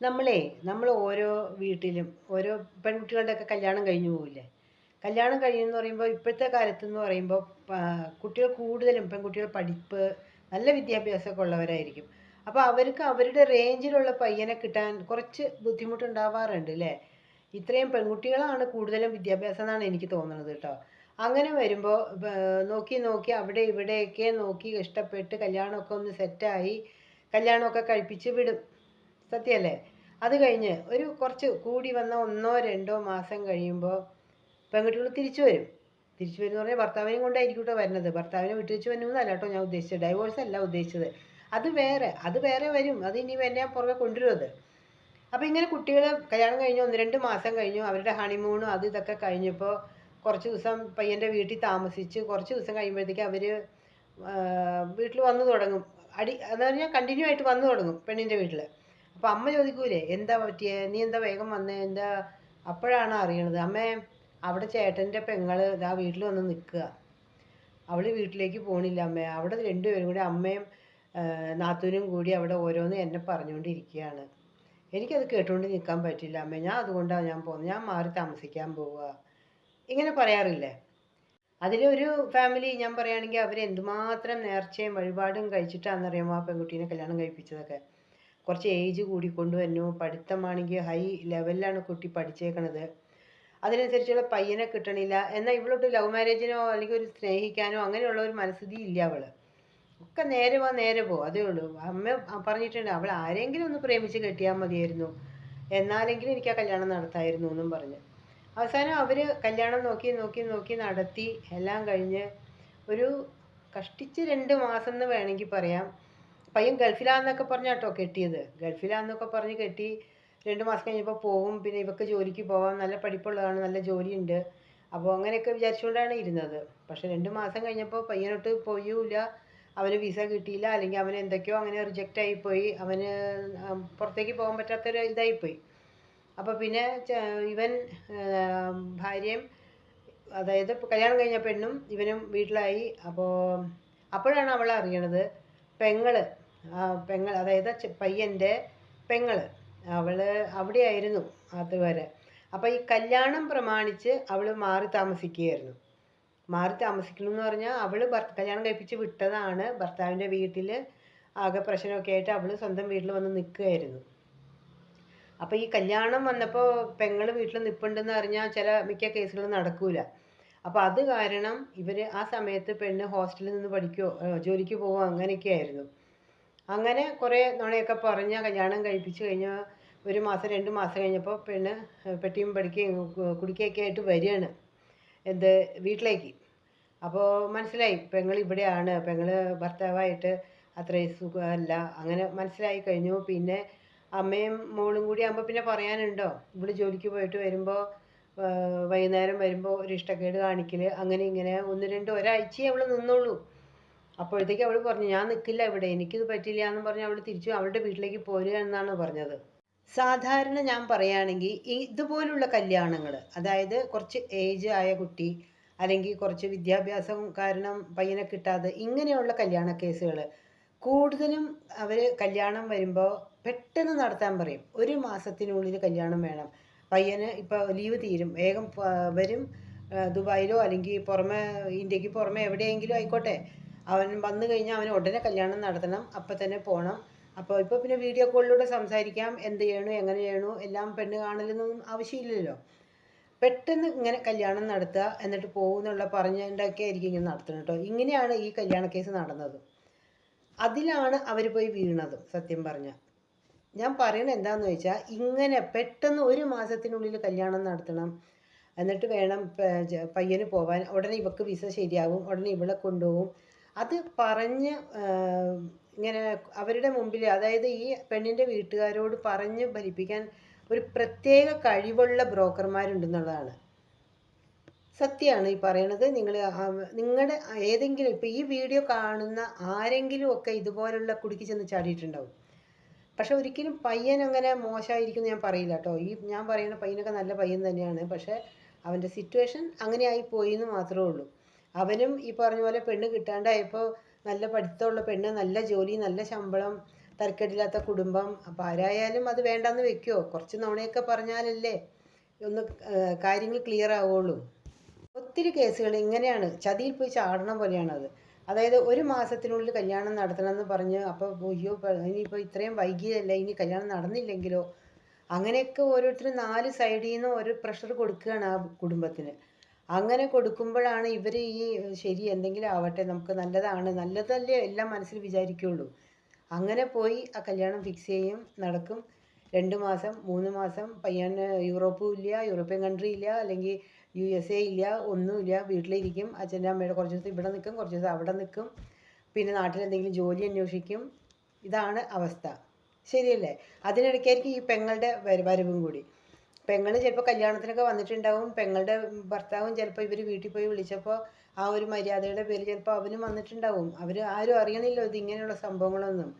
നമ്മളേ നമ്മൾ ഓരോ വീട്ടിലും ഓരോ പെൺകുട്ടികളുടെയൊക്കെ കല്യാണം കഴിഞ്ഞു പോവില്ലേ? കല്യാണം കഴിയുമെന്ന് പറയുമ്പോൾ ഇപ്പോഴത്തെ കാലത്ത് എന്ന് പറയുമ്പോൾ കുട്ടികൾ കൂടുതലും പെൺകുട്ടികൾ പഠിപ്പ് നല്ല വിദ്യാഭ്യാസമൊക്കെ ഉള്ളവരായിരിക്കും. അപ്പോൾ അവർക്ക് അവരുടെ റേഞ്ചിലുള്ള പയ്യനെ കിട്ടാൻ കുറച്ച് ബുദ്ധിമുട്ടുണ്ടാവാറുണ്ട് അല്ലേ? ഇത്രയും പെൺകുട്ടികളാണ് കൂടുതലും വിദ്യാഭ്യാസം എന്നാണ് എനിക്ക് തോന്നുന്നത് കേട്ടോ. അങ്ങനെ വരുമ്പോൾ നോക്കി നോക്കി അവിടെ ഇവിടെയൊക്കെ നോക്കി ഇഷ്ടപ്പെട്ട് കല്യാണമൊക്കെ ഒന്ന് സെറ്റായി കല്യാണമൊക്കെ കഴിപ്പിച്ച് വിടും. സത്യമല്ലേ? അത് കഴിഞ്ഞ് ഒരു കുറച്ച് കൂടി വന്ന ഒന്നോ രണ്ടോ മാസം കഴിയുമ്പോൾ പെൺകുട്ടികൾ തിരിച്ചു വരും. തിരിച്ചു വരും എന്ന് പറഞ്ഞാൽ ഭർത്താവിനെയും കൊണ്ടായിരിക്കും കേട്ടോ വരുന്നത്. ഭർത്താവിനെ വിട്ടുവെച്ച് വരുന്നതല്ല കേട്ടോ ഞാൻ ഉദ്ദേശിച്ചത്. ഡൈവോഴ്സ് അല്ല ഉദ്ദേശിച്ചത്. അത് വേറെ അത് വേറെ വരും. അത് ഇനി എന്നെ പുറകെ കൊണ്ടുവരുന്നത് അപ്പോൾ ഇങ്ങനെ കുട്ടികൾ കല്യാണം കഴിഞ്ഞു ഒന്ന് രണ്ട് മാസം കഴിഞ്ഞു അവരുടെ ഹണിമൂണും അത് ഇതൊക്കെ കഴിഞ്ഞപ്പോൾ കുറച്ച് ദിവസം പയ്യന്റെ വീട്ടിൽ താമസിച്ച് കുറച്ച് ദിവസം കഴിയുമ്പോഴത്തേക്ക് അവർ വീട്ടിൽ വന്നു തുടങ്ങും. അടി എന്ന് പറഞ്ഞാൽ കണ്ടിന്യൂ ആയിട്ട് വന്നു തുടങ്ങും പെണ്ണിന്റെ വീട്ടിൽ അപ്പോൾ അമ്മ ചോദിക്കൂലേ എന്താ പറ്റിയേ? നീ എന്താ വേഗം വന്നേ? എന്താ? അപ്പോഴാണ് അറിയണത്. അമ്മേ അവിടെ ചേട്ടന്റെ പെങ്ങൾ ഇതാ വീട്ടിൽ വന്ന് നിൽക്കുക. അവൾ വീട്ടിലേക്ക് പോണില്ല അമ്മേ. അവിടെ രണ്ടുപേരും കൂടി അമ്മയും നാത്തൂനും കൂടി അവിടെ ഓരോന്ന് എന്നെ പറഞ്ഞുകൊണ്ടിരിക്കുകയാണ്. എനിക്കത് കേട്ടുകൊണ്ട് നിൽക്കാൻ പറ്റില്ല അമ്മേ. ഞാൻ അതുകൊണ്ടാണ് ഞാൻ പോകുന്നത്. ഞാൻ മാറി താമസിക്കാൻ പോവുക. ഇങ്ങനെ പറയാറില്ലേ? അതിലൊരു ഫാമിലി ഞാൻ പറയുകയാണെങ്കിൽ അവർ എന്തുമാത്രം നേർച്ചയും വഴിപാടും കഴിച്ചിട്ടാണെന്നറിയാമോ ആ പെൺകുട്ടീനെ കല്യാണം കഴിപ്പിച്ചതൊക്കെ? കുറച്ച് ഏജ് കൂടിക്കൊണ്ട് കൊണ്ടുവന്നു പഠിത്തമാണെങ്കിൽ ഹൈ ലെവലിലാണ് കുട്ടി പഠിച്ചേക്കണത്. അതിനനുസരിച്ചുള്ള പയ്യനെ കിട്ടണില്ല. എന്നാൽ ഇവളോട്ട് ലവ് മാരേജിനോ അല്ലെങ്കിൽ ഒരു സ്നേഹിക്കാനോ അങ്ങനെയുള്ള ഒരു മനസ്ഥിതി ഇല്ല അവൾ ഒക്കെ നേരെ പോ നേരെ പോ. അതേ ഉള്ളൂ. അമ്മ പറഞ്ഞിട്ടുണ്ട് അവൾ ആരെങ്കിലും ഒന്ന് പ്രേമിച്ച് കെട്ടിയാൽ മതിയായിരുന്നു. എന്നാലെങ്കിലും എനിക്ക് ആ കല്യാണം നടത്തായിരുന്നു എന്നും പറഞ്ഞു. അവസാനം അവർ കല്യാണം നോക്കി നോക്കി നോക്കി നടത്തി. എല്ലാം കഴിഞ്ഞ് ഒരു കഷ്ടിച്ച് രണ്ട് മാസം എന്ന് വേണമെങ്കിൽ പറയാം. പയ്യൻ ഗൾഫിലാന്നൊക്കെ പറഞ്ഞാട്ടോ കെട്ടിയത്. ഗൾഫിലാന്നൊക്കെ പറഞ്ഞ് കെട്ടി രണ്ട് മാസം കഴിഞ്ഞപ്പോൾ പോവും. പിന്നെ ഇവക്ക് ജോലിക്ക് പോവാം. നല്ല പഠിപ്പുള്ളതാണ്. നല്ല ജോലിയുണ്ട്. അപ്പോൾ അങ്ങനെയൊക്കെ വിചാരിച്ചുകൊണ്ടാണ് ഇരുന്നത്. പക്ഷെ രണ്ട് മാസം കഴിഞ്ഞപ്പോൾ പയ്യനോട്ട് പോയൂല അവന് വിസ കിട്ടിയില്ല. അല്ലെങ്കിൽ അവന് എന്തൊക്കെയോ അങ്ങനെ റിജക്റ്റ് ആയിപ്പോയി അവന് പുറത്തേക്ക് പോകാൻ പറ്റാത്തൊരു ഇതായിപ്പോയി. അപ്പോൾ പിന്നെ ഇവൻ ഭാര്യയും അതായത് കല്യാണം കഴിഞ്ഞ പെണ്ണും ഇവനും വീട്ടിലായി. അപ്പോൾ അപ്പോഴാണ് അവൾ അറിയണത്. പെങ്ങൾ പെങ്ങൾ അതായത് പയ്യന്റെ പെങ്ങൾ അവൾ അവിടെയായിരുന്നു അതുവരെ. അപ്പോൾ ഈ കല്യാണം പ്രമാണിച്ച് അവൾ മാറി താമസിക്കുകയായിരുന്നു. മാറി താമസിക്കണം എന്ന് പറഞ്ഞാൽ അവൾ കല്യാണം കഴിപ്പിച്ച് വിട്ടതാണ് ഭർത്താവിന്റെ വീട്ടിൽ ആകെ പ്രശ്നമൊക്കെ ആയിട്ട് അവൾ സ്വന്തം വീട്ടിൽ വന്ന് നിൽക്കുകയായിരുന്നു. അപ്പോൾ ഈ കല്യാണം വന്നപ്പോൾ പെങ്ങൾ വീട്ടിൽ നിൽപ്പുണ്ടെന്ന് അറിഞ്ഞാൽ ചില മിക്ക കേസുകളും നടക്കൂല. അപ്പോൾ അത് കാരണം ഇവർ ആ സമയത്ത് പെണ്ണ് ഹോസ്റ്റലിൽ നിന്ന് പഠിക്കുകയോ ജോലിക്ക് പോവുക അങ്ങനെയൊക്കെ ആയിരുന്നു അങ്ങനെ കുറേ നുണയൊക്കെ പറഞ്ഞ് കല്യാണം കഴിപ്പിച്ച് കഴിഞ്ഞ ഒരു മാസം രണ്ട് മാസം കഴിഞ്ഞപ്പോൾ പെണ്ണ് പെട്ടിയും പഠിക്കുകയും കുടിക്കുകയൊക്കെ ആയിട്ട് വരികയാണ് എന്ത് വീട്ടിലേക്ക്. അപ്പോൾ മനസ്സിലായി പെങ്ങൾ ഇവിടെയാണ് പെങ്ങൾ ഭർത്താവായിട്ട് അത്രയും സുഖമല്ല. അങ്ങനെ മനസ്സിലായി കഴിഞ്ഞു. പിന്നെ അമ്മയും മോളും കൂടി ആകുമ്പോൾ പിന്നെ പറയാനുണ്ടോ? ഇവിടെ ജോലിക്ക് പോയിട്ട് വരുമ്പോൾ വൈകുന്നേരം വരുമ്പോൾ ഒരു ഇഷ്ടക്കേട് കാണിക്കൽ അങ്ങനെ ഇങ്ങനെ ഒന്ന് രണ്ട് ഒരാഴ്ചയെ അവൾ നിന്നുള്ളൂ. അപ്പോഴത്തേക്ക് അവൾ പറഞ്ഞു ഞാൻ നിൽക്കില്ല ഇവിടെ. എനിക്കിത് പറ്റില്ല എന്ന് പറഞ്ഞ് അവൾ തിരിച്ചു അവളുടെ വീട്ടിലേക്ക് പോരുക എന്നാണ് പറഞ്ഞത്. സാധാരണ ഞാൻ പറയുകയാണെങ്കിൽ ഇതുപോലുള്ള കല്യാണങ്ങൾ അതായത് കുറച്ച് ഏജ് ആയ കുട്ടി അല്ലെങ്കിൽ കുറച്ച് വിദ്യാഭ്യാസം കാരണം പയ്യനെ കിട്ടാതെ ഇങ്ങനെയുള്ള കല്യാണ കേസുകൾ കൂടുതലും അവർ കല്യാണം വരുമ്പോൾ പെട്ടെന്ന് നടത്താൻ പറയും. ഒരു മാസത്തിനുള്ളിൽ കല്യാണം വേണം. പയ്യന് ഇപ്പോൾ ലീവ് തീരും. വേഗം വരും. ദുബായിലോ അല്ലെങ്കിൽ പുറമെ ഇന്ത്യയ്ക്ക് പുറമെ എവിടെയെങ്കിലും ആയിക്കോട്ടെ. അവൻ വന്നു കഴിഞ്ഞാൽ അവന് ഉടനെ കല്യാണം നടത്തണം അപ്പം തന്നെ പോകണം അപ്പോൾ ഇപ്പോൾ പിന്നെ വീഡിയോ കോളിലൂടെ സംസാരിക്കാം എന്ത് ചെയ്യണു എങ്ങനെ ചെയ്യണു എല്ലാം പെണ്ണ് കാണലൊന്നും ആവശ്യമില്ലല്ലോ. പെട്ടെന്ന് ഇങ്ങനെ കല്യാണം നടത്തുക എന്നിട്ട് പോകുന്നുള്ള പറഞ്ഞതിന്റെയൊക്കെ ആയിരിക്കും ഇങ്ങനെ നടത്തുന്നത് കേട്ടോ. ഇങ്ങനെയാണ് ഈ കല്യാണ കേസ് നടന്നത്. അതിലാണ് അവർ പോയി വീണത് സത്യം പറഞ്ഞാൽ ഞാൻ പറയണത് എന്താണെന്ന് വെച്ചാൽ ഇങ്ങനെ പെട്ടെന്ന് ഒരു മാസത്തിനുള്ളിൽ കല്യാണം നടത്തണം. എന്നിട്ട് വേണം പയ്യന് പോവാൻ. ഉടനെ ഇവക്ക് വിസ ശരിയാവും ഉടനെ ഇവളെ കൊണ്ടുപോകും. അത് പറഞ്ഞ് ഇങ്ങനെ അവരുടെ മുമ്പിൽ അതായത് ഈ പെണ്ണിന്റെ വീട്ടുകാരോട് പറഞ്ഞ് ഫലിപ്പിക്കാൻ ഒരു പ്രത്യേക കഴിവുള്ള ബ്രോക്കർമാരുണ്ടെന്നുള്ളതാണ്. സത്യമാണ് ഈ പറയണത്. നിങ്ങൾ നിങ്ങളുടെ ഏതെങ്കിലും ഇപ്പോൾ ഈ വീഡിയോ കാണുന്ന ആരെങ്കിലും ഒക്കെ ഇതുപോലുള്ള കുടുക്കി ചെന്ന് ചാടിയിട്ടുണ്ടാവും. പക്ഷെ ഒരിക്കലും പയ്യൻ അങ്ങനെ മോശമായിരിക്കും ഞാൻ പറയില്ല കേട്ടോ. ഈ ഞാൻ പറയുന്ന പയ്യനൊക്കെ നല്ല പയ്യൻ തന്നെയാണ്. പക്ഷേ അവന്റെ സിറ്റുവേഷൻ അങ്ങനെ ആയി പോയി എന്ന് മാത്രമേ ഉള്ളൂ. അവനും ഈ പറഞ്ഞ പോലെ പെണ്ണ് കിട്ടാണ്ടായപ്പോൾ നല്ല പഠിത്തമുള്ള പെണ്ണ് നല്ല ജോലി നല്ല ശമ്പളം തരക്കേടില്ലാത്ത കുടുംബം. അപ്പം ആരായാലും അത് വേണ്ടാന്ന് വെക്കുമോ കുറച്ച് നുണയൊക്കെ പറഞ്ഞാലല്ലേ ഒന്ന് കാര്യങ്ങൾ ക്ലിയർ ആവുള്ളൂ. ഒത്തിരി കേസുകൾ ഇങ്ങനെയാണ്. ചതിയിൽ പോയി ചാടണ പോലെയാണത്. അതായത് ഒരു മാസത്തിനുള്ളിൽ കല്യാണം നടത്തണമെന്ന് പറഞ്ഞ് അപ്പോൾ അയ്യോ ഇനിയിപ്പോൾ ഇത്രയും വൈകിയതല്ല ഇനി കല്യാണം നടന്നില്ലെങ്കിലോ? അങ്ങനെയൊക്കെ ഓരോരുത്തരും നാല് സൈഡിൽ നിന്ന് ഒരു പ്രഷർ കൊടുക്കുകയാണ് ആ കുടുംബത്തിന്. അങ്ങനെ കൊടുക്കുമ്പോഴാണ് ഇവർ ഈ ശരി എന്തെങ്കിലും ആവട്ടെ നമുക്ക് നല്ലതാണ്. നല്ലതല്ലേ എല്ലാം മനസ്സിൽ വിചാരിക്കുള്ളൂ. അങ്ങനെ പോയി ആ കല്യാണം ഫിക്സ് ചെയ്യും നടക്കും. രണ്ട് മാസം മൂന്ന് മാസം പയ്യന് യൂറോപ്പും ഇല്ല യൂറോപ്യൻ കൺട്രി ഇല്ല അല്ലെങ്കിൽ യു എസ് എ ഇല്ല ഒന്നുമില്ല വീട്ടിലിരിക്കും. അച്ഛന്റെ അമ്മയുടെ കുറച്ച് ദിവസം ഇവിടെ നിൽക്കും കുറച്ച് ദിവസം അവിടെ നിൽക്കും. പിന്നെ നാട്ടിൽ എന്തെങ്കിലും ജോലി അന്വേഷിക്കും. ഇതാണ് അവസ്ഥ. ശരിയല്ലേ? അതിനിടയ്ക്കായിരിക്കും ഈ പെങ്ങളുടെ വര- വരവും കൂടി. പെങ്ങൾ ചിലപ്പോൾ കല്യാണത്തിനൊക്കെ വന്നിട്ടുണ്ടാവും. പെങ്ങളുടെ ഭർത്താവും ചിലപ്പോൾ ഇവർ വീട്ടിൽ പോയി വിളിച്ചപ്പോൾ ആ ഒരു മര്യാദയുടെ പേര് ചിലപ്പോൾ അവനും വന്നിട്ടുണ്ടാവും. അവർ ആരും അറിയണില്ലോ ഇത് ഇങ്ങനെയുള്ള സംഭവങ്ങളൊന്നും.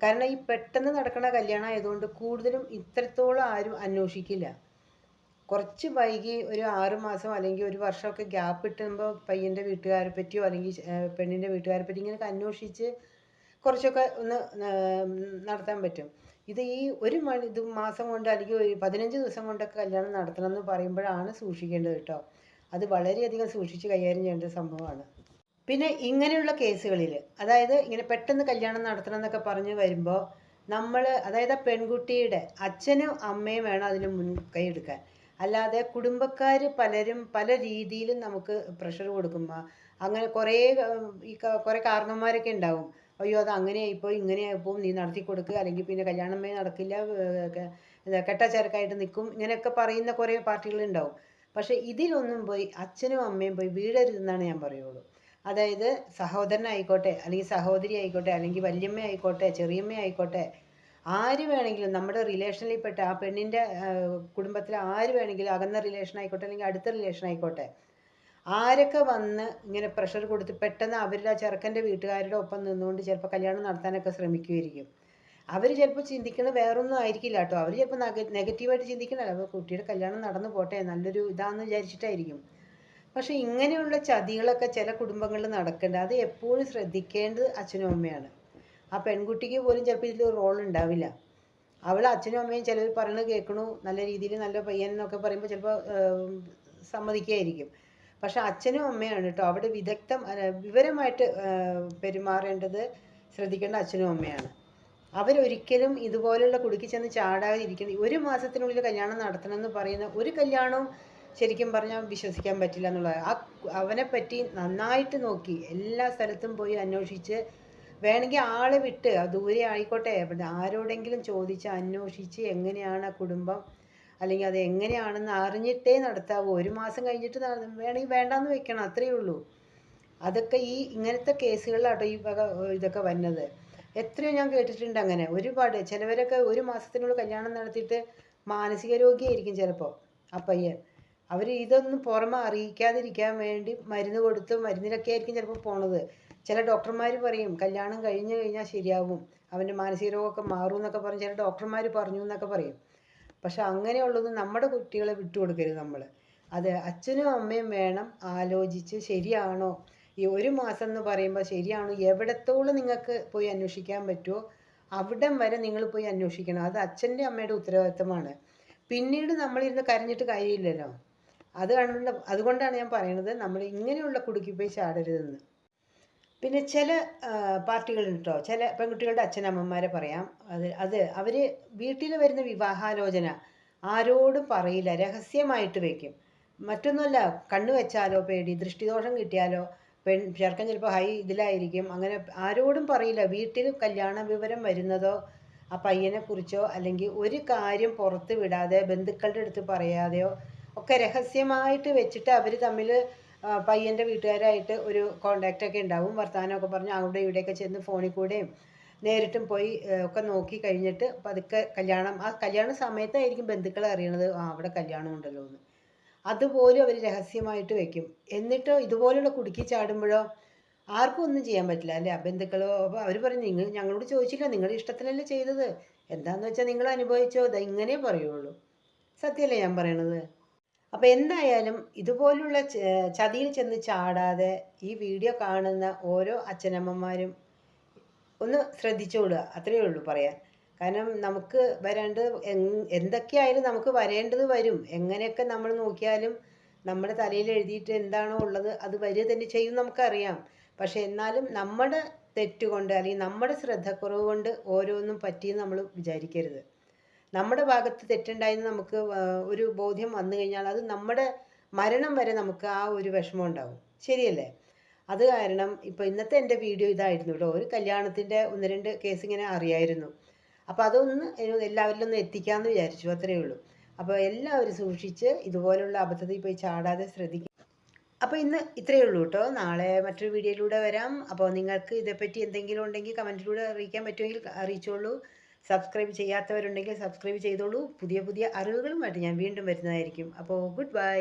കാരണം ഈ പെട്ടെന്ന് നടക്കുന്ന കല്യാണം ആയതുകൊണ്ട് കൂടുതലും ഇത്രത്തോളം ആരും അന്വേഷിക്കില്ല. കുറച്ച് വൈകി ഒരു ആറ് മാസം അല്ലെങ്കിൽ ഒരു വർഷമൊക്കെ ഗ്യാപ്പ് കിട്ടുമ്പോൾ പയ്യന്റെ വീട്ടുകാരെ പറ്റിയോ അല്ലെങ്കിൽ പെണ്ണിന്റെ വീട്ടുകാരെ പറ്റി ഇങ്ങനെയൊക്കെ അന്വേഷിച്ച് കുറച്ചൊക്കെ ഒന്ന് നടത്താൻ പറ്റും. ഇത് ഈ ഒരു മണി ഇത് മാസം കൊണ്ട് അല്ലെങ്കിൽ ഒരു പതിനഞ്ച് ദിവസം കൊണ്ടൊക്കെ കല്യാണം നടത്തണം എന്ന് പറയുമ്പോഴാണ് സൂക്ഷിക്കേണ്ടത് കേട്ടോ. അത് വളരെയധികം സൂക്ഷിച്ച് കൈകാര്യം ചെയ്യേണ്ട സംഭവമാണ്. പിന്നെ ഇങ്ങനെയുള്ള കേസുകളിൽ അതായത് ഇങ്ങനെ പെട്ടെന്ന് കല്യാണം നടത്തണം എന്നൊക്കെ പറഞ്ഞ് വരുമ്പോൾ നമ്മൾ അതായത് ആ പെൺകുട്ടിയുടെ അച്ഛനും അമ്മയും വേണം അതിന് മുൻകൈ എടുക്കാൻ. അല്ലാതെ കുടുംബക്കാർ പലരും പല രീതിയിലും നമുക്ക് പ്രഷർ കൊടുക്കുമ്പോൾ അങ്ങനെ കുറേ ഈ കുറേ കാരണന്മാരൊക്കെ ഉണ്ടാവും. അയ്യോ അത് അങ്ങനെയായിപ്പോയി ഇങ്ങനെയായിപ്പോവും നീ നടത്തി കൊടുക്കുക അല്ലെങ്കിൽ പിന്നെ കല്യാണമേ നടക്കില്ല ഏർ ക- എന്താ കെട്ടച്ചരക്കായിട്ട് നിൽക്കും ഇങ്ങനെയൊക്കെ പറയുന്ന കുറേ പാർട്ടികളുണ്ടാവും. പക്ഷേ ഇതിലൊന്നും പോയി അച്ഛനും അമ്മയും പോയി വീടരുതെന്നാണ് ഞാൻ പറയുള്ളൂ. അതായത് സഹോദരനായിക്കോട്ടെ അല്ലെങ്കിൽ സഹോദരി ആയിക്കോട്ടെ അല്ലെങ്കിൽ വല്യമ്മ ആയിക്കോട്ടെ ചെറിയമ്മ ആയിക്കോട്ടെ ആര് വേണമെങ്കിലും നമ്മുടെ റിലേഷനിൽ പെട്ട ആ പെണ്ണിന്റെ കുടുംബത്തിലെ ആര് വേണമെങ്കിലും അകന്ന റിലേഷൻ ആയിക്കോട്ടെ അല്ലെങ്കിൽ അടുത്ത റിലേഷൻ ആയിക്കോട്ടെ ആരൊക്കെ വന്ന് ഇങ്ങനെ പ്രഷർ കൊടുത്ത് പെട്ടെന്ന് അവരുടെ ആ ചെറുക്കന്റെ വീട്ടുകാരുടെ ഒപ്പം നിന്നുകൊണ്ട് ചിലപ്പോൾ കല്യാണം നടത്താനൊക്കെ ശ്രമിക്കുമായിരിക്കും അവർ ചിലപ്പോൾ ചിന്തിക്കുന്നത് വേറൊന്നും ആയിരിക്കില്ല കേട്ടോ. അവർ ചിലപ്പോൾ നെഗറ്റീവായിട്ട് ചിന്തിക്കണല്ലോ. അപ്പോൾ കുട്ടിയുടെ കല്യാണം നടന്നു പോട്ടെ നല്ലൊരു ഇതാന്ന് വിചാരിച്ചിട്ടായിരിക്കും. പക്ഷേ ഇങ്ങനെയുള്ള ചതികളൊക്കെ ചില കുടുംബങ്ങളിൽ നടക്കുന്നുണ്ട് അത് എപ്പോഴും ശ്രദ്ധിക്കേണ്ടത് അച്ഛനും അമ്മയാണ്. ആ പെൺകുട്ടിക്ക് പോലും ചിലപ്പോൾ ഇതിൽ റോൾ ഉണ്ടാവില്ല. അവൾ അച്ഛനും അമ്മയും ചിലർ പറയുന്നത് കേൾക്കണു. നല്ല രീതിയിൽ നല്ല പയ്യൻ എന്നൊക്കെ പറയുമ്പോൾ ചിലപ്പോൾ സമ്മതിക്കുകയായിരിക്കും പക്ഷെ അച്ഛനും അമ്മയാണ് കേട്ടോ. അവിടെ വിദഗ്ധം വിവരമായിട്ട് പെരുമാറേണ്ടത് ശ്രദ്ധിക്കേണ്ട അച്ഛനും അമ്മയാണ്. അവരൊരിക്കലും ഇതുപോലെയുള്ള കുടുക്കി ചെന്ന് ചാടാതിരിക്കണം ഒരു മാസത്തിനുള്ളിൽ കല്യാണം നടത്തണം എന്ന് പറയുന്ന ഒരു കല്യാണവും ശരിക്കും പറഞ്ഞാൽ വിശ്വസിക്കാൻ പറ്റില്ല എന്നുള്ളത് ആ അവനെ പറ്റി നന്നായിട്ട് നോക്കി എല്ലാ സ്ഥലത്തും പോയി അന്വേഷിച്ച് വേണമെങ്കിൽ ആളെ വിട്ട് ദൂരെ ആയിക്കോട്ടെ ആരോടെങ്കിലും ചോദിച്ച് അന്വേഷിച്ച് എങ്ങനെയാണ് ആ കുടുംബം അല്ലെങ്കിൽ അത് എങ്ങനെയാണെന്ന് അറിഞ്ഞിട്ടേ നടത്താവൂ. ഒരു മാസം കഴിഞ്ഞിട്ട് വേണമെങ്കിൽ വേണ്ടാന്ന് വെക്കണം അത്രയേ ഉള്ളൂ. അതൊക്കെ ഈ ഇങ്ങനത്തെ കേസുകളിലാട്ടോ ഈ വക ഇതൊക്കെ വരുന്നത് എത്രയോ ഞാൻ കേട്ടിട്ടുണ്ട് അങ്ങനെ. ഒരുപാട്. ചിലവരൊക്കെ ഒരു മാസത്തിനുള്ളിൽ കല്യാണം നടത്തിയിട്ട് മാനസിക രോഗിയായിരിക്കും ചിലപ്പോൾ ആ പയ്യൻ. അവർ ഇതൊന്നും പുറമെ അറിയിക്കാതിരിക്കാൻ വേണ്ടി മരുന്ന് കൊടുത്ത് മരുന്നിലൊക്കെ ആയിരിക്കും ചിലപ്പോൾ പോണത്. ചില ഡോക്ടർമാർ പറയും കല്യാണം കഴിഞ്ഞു കഴിഞ്ഞാൽ ശരിയാവും അവന്റെ മാനസിക രോഗമൊക്കെ മാറും എന്നൊക്കെ പറഞ്ഞ് ചില ഡോക്ടർമാർ പറഞ്ഞു എന്നൊക്കെ പറയും. പക്ഷെ അങ്ങനെയുള്ളത് നമ്മുടെ കുട്ടികളെ വിട്ടുകൊടുക്കരുത് നമ്മൾ അത് അച്ഛനും അമ്മയും വേണം ആലോചിച്ച് ശരിയാണോ? ഈ ഒരു മാസം എന്ന് പറയുമ്പോൾ ശരിയാണോ? എവിടത്തോളം നിങ്ങൾക്ക് പോയി അന്വേഷിക്കാൻ പറ്റുമോ അവിടം വരെ നിങ്ങൾ പോയി അന്വേഷിക്കണം. അത് അച്ഛന്റെ അമ്മയുടെ ഉത്തരവാദിത്തമാണ്. പിന്നീട് നമ്മളിരുന്ന് കരഞ്ഞിട്ട് കാര്യമില്ലല്ലോ. അത് അതുകൊണ്ടാണ് ഞാൻ പറയുന്നത് നമ്മൾ ഇങ്ങനെയുള്ള കുടുക്കി പോയി ചാടരുതെന്ന്. പിന്നെ ചില പാർട്ടികളുണ്ട് കേട്ടോ ചില പെൺകുട്ടികളുടെ അച്ഛനമ്മമാരെ പറയാം. അത് അത് അവർ വീട്ടിൽ വരുന്ന വിവാഹാലോചന ആരോടും പറയില്ല. രഹസ്യമായിട്ട് വെക്കും. മറ്റൊന്നുമല്ല കണ്ണു വെച്ചാലോ പേടി ദൃഷ്ടിദോഷം കിട്ടിയാലോ പെൺ ചെറുക്കൻ ചിലപ്പോൾ ഹൈ ഇതിലായിരിക്കും. അങ്ങനെ ആരോടും പറയില്ല. വീട്ടിൽ കല്യാണ വിവരം വരുന്നതോ ആ പയ്യനെ കുറിച്ചോ അല്ലെങ്കിൽ ഒരു കാര്യം പുറത്ത് വിടാതെ ബന്ധുക്കളുടെ അടുത്ത് പറയാതെയോ ഒക്കെ രഹസ്യമായിട്ട് വെച്ചിട്ട് അവർ തമ്മിൽ പയ്യന്റെ വീട്ടുകാരായിട്ട് ഒരു കോണ്ടാക്റ്റ് ഒക്കെ ഉണ്ടാവും. വർത്തമാനമൊക്കെ പറഞ്ഞ് അവിടെ ഇവിടെയൊക്കെ ചെന്ന് ഫോണിൽ കൂടെയും നേരിട്ടും പോയി ഒക്കെ നോക്കി കഴിഞ്ഞിട്ട് പതുക്കെ കല്യാണം. ആ കല്യാണ സമയത്തായിരിക്കും ബന്ധുക്കൾ അറിയണത് ആ അവിടെ കല്യാണം ഉണ്ടല്ലോ എന്ന്. അതുപോലും അവർ രഹസ്യമായിട്ട് വെക്കും. എന്നിട്ടോ ഇതുപോലുള്ള കുടുക്കി ചാടുമ്പോഴോ ആർക്കും ഒന്നും ചെയ്യാൻ പറ്റില്ല അല്ലേ? ബന്ധുക്കളോ അപ്പോൾ അവർ പറയും നിങ്ങൾ ഞങ്ങളോട് ചോദിച്ചില്ല നിങ്ങളുടെ ഇഷ്ടത്തിനല്ലേ ചെയ്തത്? എന്താന്ന് വെച്ചാൽ നിങ്ങൾ അനുഭവിച്ചോ? ഇങ്ങനെ പറയുള്ളൂ. സത്യമല്ലേ ഞാൻ പറയണത്? അപ്പോൾ എന്തായാലും ഇതുപോലുള്ള ചതിയിൽ ചെന്ന് ചാടാതെ ഈ വീഡിയോ കാണുന്ന ഓരോ അച്ഛനമ്മമാരും ഒന്ന് ശ്രദ്ധിച്ചോളുക അത്രയേ ഉള്ളൂ പറയാൻ. കാരണം നമുക്ക് വരേണ്ടത് എന്തൊക്കെയായാലും നമുക്ക് വരേണ്ടത് വരും. എങ്ങനെയൊക്കെ നമ്മൾ നോക്കിയാലും നമ്മുടെ തലയിൽ എഴുതിയിട്ട് എന്താണോ ഉള്ളത് അത് വരിക തന്നെ ചെയ്യും നമുക്കറിയാം. പക്ഷെ എന്നാലും നമ്മുടെ തെറ്റുകൊണ്ട് അല്ലെങ്കിൽ നമ്മുടെ ശ്രദ്ധക്കുറവ് കൊണ്ട് ഓരോന്നും പറ്റിയെന്ന് നമ്മൾ വിചാരിക്കരുത്. നമ്മുടെ ഭാഗത്ത് തെറ്റുണ്ടായെന്ന് നമുക്ക് ഒരു ബോധ്യം വന്നു കഴിഞ്ഞാൽ അത് നമ്മുടെ മരണം വരെ നമുക്ക് ആ ഒരു വിഷമം ഉണ്ടാവും. ശരിയല്ലേ? അത് കാരണം ഇപ്പോൾ ഇന്നത്തെ എന്റെ വീഡിയോ ഇതായിരുന്നു കേട്ടോ ഒരു കല്യാണത്തിന്റെ ഒന്ന് രണ്ട് കേസ് ഇങ്ങനെ അറിയായിരുന്നു. അപ്പോൾ അതൊന്ന് എല്ലാവരിലും ഒന്ന് എത്തിക്കാമെന്ന് വിചാരിച്ചു അത്രയേ ഉള്ളൂ. അപ്പോൾ എല്ലാവരും സൂക്ഷിച്ച് ഇതുപോലുള്ള അബദ്ധത്തിൽ പോയി ചാടാതെ ശ്രദ്ധിക്കുക അപ്പോൾ ഇന്ന് ഇത്രയേ ഉള്ളൂ കേട്ടോ നാളെ മറ്റൊരു വീഡിയോയിലൂടെ വരാം. അപ്പോൾ നിങ്ങൾക്ക് ഇതേപ്പറ്റി എന്തെങ്കിലും ഉണ്ടെങ്കിൽ കമന്റിലൂടെ അറിയിക്കാൻ പറ്റുമെങ്കിൽ അറിയിച്ചോളൂ. സബ്സ്ക്രൈബ് ചെയ്യാത്തവരുണ്ടെങ്കിൽ സബ്സ്ക്രൈബ് ചെയ്തോളൂ. പുതിയ പുതിയ അറിവുകളുമായിട്ട് ഞാൻ വീണ്ടും വരുന്നതായിരിക്കും. അപ്പോൾ ഗുഡ് ബൈ.